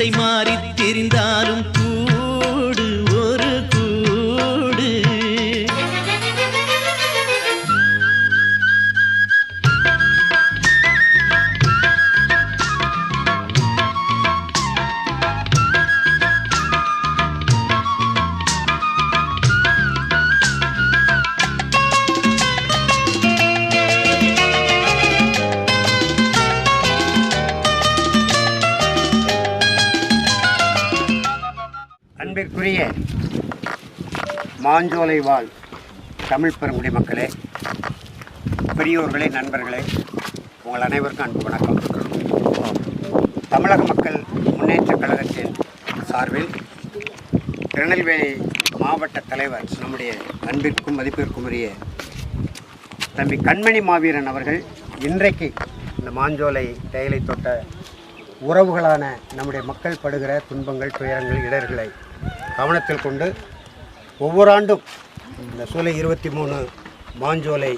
திசை மாறி திரிந்தாலும் அன்பிற்குரிய மாஞ்சோலை வாழ் தமிழ் பெருங்குடி மக்களே பெரியோர்களே நண்பர்களே உங்கள் அனைவருக்கும் அன்பு வணக்கம். தமிழக மக்கள் முன்னேற்றக் கழகத்தின் சார்பில் திருநெல்வேலி மாவட்ட தலைவர் நம்முடைய அன்பிற்கும் மதிப்பிற்கும் உரிய தம்பி கண்மணி மாவீரன் அவர்கள் இன்றைக்கு இந்த மாஞ்சோலை தேயிலை தொட்ட உறவுகளான நம்முடைய மக்கள் படுகிற துன்பங்கள் துயரங்கள் இடர்களை கவனத்தில் கொண்டு ஒவ்வொரு ஆண்டும் இந்த சூலை இருபத்தி மூணு மாஞ்சோலை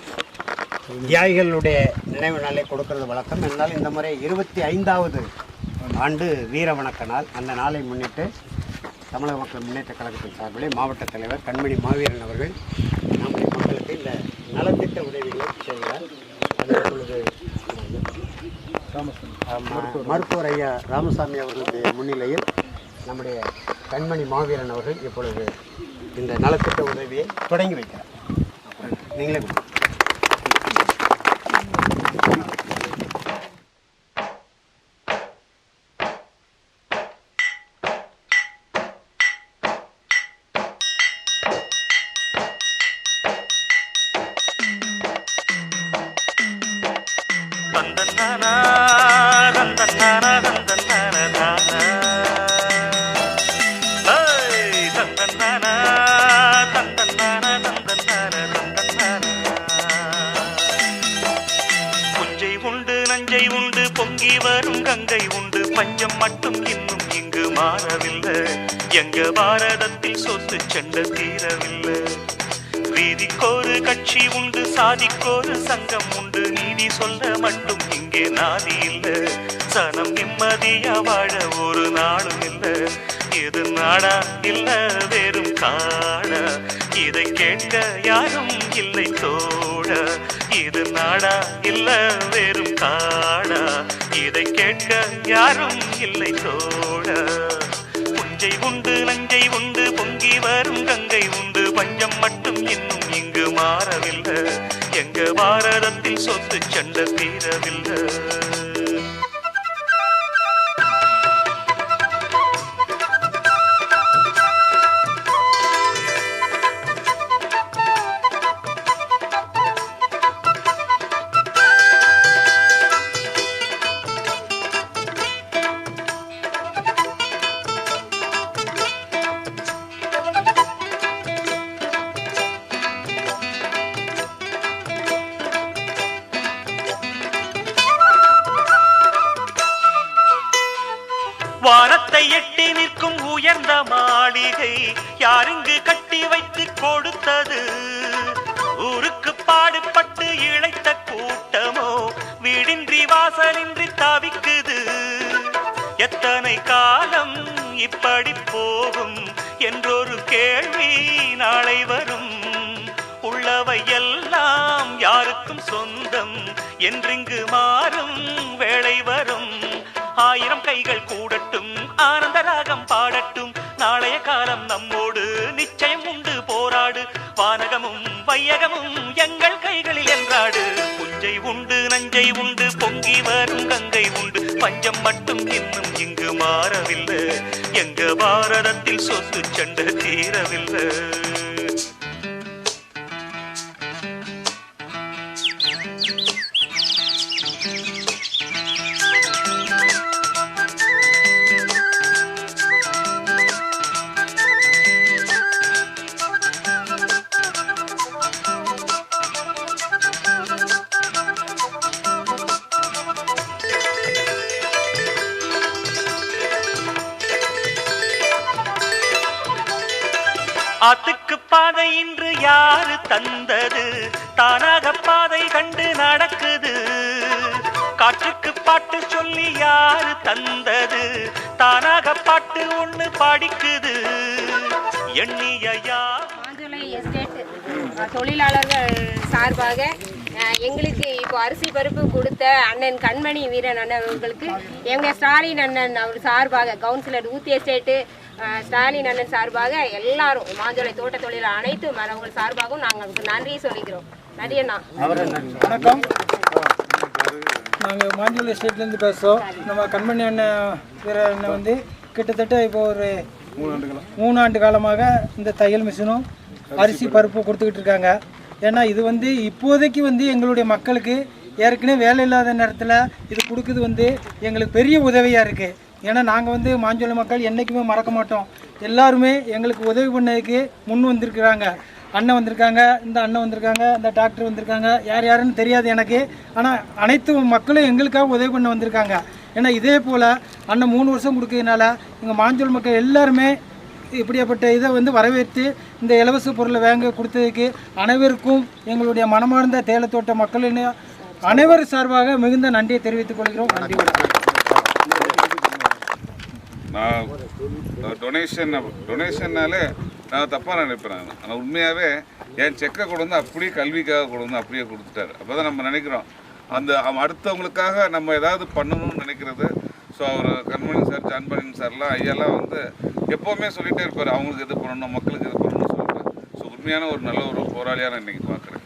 தியாகிகளுடைய நினைவு நாளை கொடுக்கறது வழக்கம். என்றால் இந்த முறை இருபத்தி ஐந்தாவது ஆண்டு வீர வணக்க நாள் அந்த நாளை முன்னிட்டு தமிழக மக்கள் முன்னேற்ற கழகத்தின் சார்பிலே மாவட்ட தலைவர் கண்மணி மாவீரன் அவர்கள் நம்முடைய மக்களுக்கு இந்த நலத்திட்ட உதவிகளை செய்கிறார். அது இப்பொழுது மருத்துவர் ஐயா ராமசாமி அவர்களுடைய முன்னிலையில் நம்முடைய கண்மணி மாவீரன் அவர்கள் இப்பொழுது இந்த நலத்திட்ட உதவியை தொடங்கி வைக்கிறார். நீங்களே நஞ்சை உண்டு பொங்கி வரும் கங்கை உண்டு. பஞ்சம் மட்டும் இன்னும் இங்கு மாறவில்லை. எங்க பாரதத்தில் சொத்து செண்ட தீரவில்லை. வீதிக்கோரு கட்சி உண்டு சாதிக்கோரு சங்கம் உண்டு. நீதி சொல்ல மட்டும் இங்கே நாதி இல்ல. சனம் நிம்மதியா வாழ ஒரு நாளும் இல்ல. எது நாடா இல்ல வெறும் காடா இதை கேட்க யாரும் இல்லை தோட. இது நாடா இல்ல வெறும் காடா. இதை கேட்க யாரும் இல்லை தோட. புஞ்சை உண்டு நஞ்சை உண்டு பொங்கி வரும் கங்கை உண்டு. பஞ்சம் மட்டும் மாளிகை யாருங்கு கட்டி வைத்து கொடுத்தது? ஊருக்கு பாடுபட்டு இழைத்த கூட்டமோ வீடின்றி வாசலின்றி தவிக்குது. எத்தனை காலம் இப்படி போகும் என்றொரு கேள்வி நாளை வரும். உள்ளவை எல்லாம் யாருக்கும் சொந்தம் என்றிங்கு மாறும் வேளை வரும். ஆயிரம் கைகள் கூடட்டும் ஆனந்த ராகம் பாடட்டும் நாளைய காலம் நம்மோடு நிச்சயம் உண்டு போராடு. வானகமும் வையகமும் எங்கள் கைகளில் என்றாடு. புஞ்சை உண்டு நஞ்சை உண்டு பொங்கி வரும் கங்கை உண்டு. பஞ்சம் மட்டும் இன்னும் இங்கு மாறவில்லை. எங்க பாரதத்தில் சொத்து சண்டை தீரவில்லை. ஆத்துக்கு பாதை இன்று யாரு தந்தது? தானாக பாதை கண்டு நடக்குது. காற்றுக்கு பாட்டு சொல்லி யாரு தந்தது? தானாக பாட்டு ஒண்ணு படிக்குது. எண்ணிய யார்? தொழிலாளர்கள் சார்பாக எங்களுக்கு இப்போ அரிசி பருப்பு கொடுத்த அண்ணன் கண்மணி வீரன் அண்ணன் அவர்களுக்கு எங்கள் ஸ்டாலின் அண்ணன் அவர் சார்பாக கவுன்சிலர் ஊத்திய ஸ்டேட்டு ஸ்டாலின் அண்ணன் சார்பாக எல்லாரும் மாஞ்சோலை தோட்ட தொழிலாளர் அனைத்து மரங்கள் சார்பாகவும் நாங்கள் நன்றி சொல்லிக்கிறோம். நன்றி அண்ணா. வணக்கம். நாங்கள் மாஞ்சோல் எஸ்டேட்லேருந்து பேசுகிறோம் நம்ம கண்மணி அண்ணன் வீர அண்ணன் வந்து கிட்டத்தட்ட இப்போ ஒரு மூணு ஆண்டு காலமாக இந்த தையல் மிஷினும் அரிசி பருப்பு கொடுத்துக்கிட்டு இருக்காங்க. ஏன்னா இது வந்து இப்போதைக்கு வந்து எங்களுடைய மக்களுக்கு ஏற்கனவே வேலை இல்லாத நேரத்தில் இது கொடுக்குறது வந்து எங்களுக்கு பெரிய உதவியாக இருக்குது ஏன்னா நாங்கள் வந்து மாஞ்சோலை மக்கள் என்றைக்குமே மறக்க மாட்டோம். எல்லாருமே எங்களுக்கு உதவி பண்ணதுக்கு முன் வந்திருக்கிறாங்க. அண்ணன் வந்திருக்காங்க இந்த அண்ணன் வந்திருக்காங்க இந்த டாக்டர் வந்திருக்காங்க. யார் யாருன்னு தெரியாது எனக்கு. ஆனால் அனைத்து மக்களும் எங்களுக்காக உதவி பண்ண வந்திருக்காங்க. ஏன்னா இதே போல் அண்ணன் மூணு வருஷம் கொடுக்கறதுனால எங்கள் மாஞ்சோல் மக்கள் எல்லாருமே இப்படியாப்பட்ட இதை வந்து வரவேற்று இந்த இலவச பொருளை வாங்க கொடுத்ததுக்கு அனைவருக்கும் எங்களுடைய மனமார்ந்த தேலத்தோட்ட மக்களின் அனைவர் சார்பாக மிகுந்த நன்றியை தெரிவித்துக் கொள்கிறோம். நன்றி வணக்கம். நான் டொனேஷன் டொனேஷன்னாலே நான் தப்பாக நினைப்பேன் நான். ஆனால் உண்மையாகவே என் செக்கை கொண்டு வந்து அப்படியே கல்விக்காக கொண்டு வந்து அப்படியே கொடுத்துட்டாரு. அப்போ தான் நம்ம நினைக்கிறோம். அந்த அடுத்தவங்களுக்காக நம்ம ஏதாவது பண்ணணும்னு நினைக்கிறது. ஸோ அவர் கண்மணி சார் ஜான்பனின் சார்லாம் ஐயாலாம் வந்து எப்போவுமே சொல்லிகிட்டே இருப்பார். அவங்களுக்கு இது பண்ணணும் மக்களுக்கு இது பண்ணணும்னு சொல்லிட்டு. ஸோ உண்மையான ஒரு நல்ல ஒரு போராளியாக நான் இன்றைக்கி பார்க்குறேன்.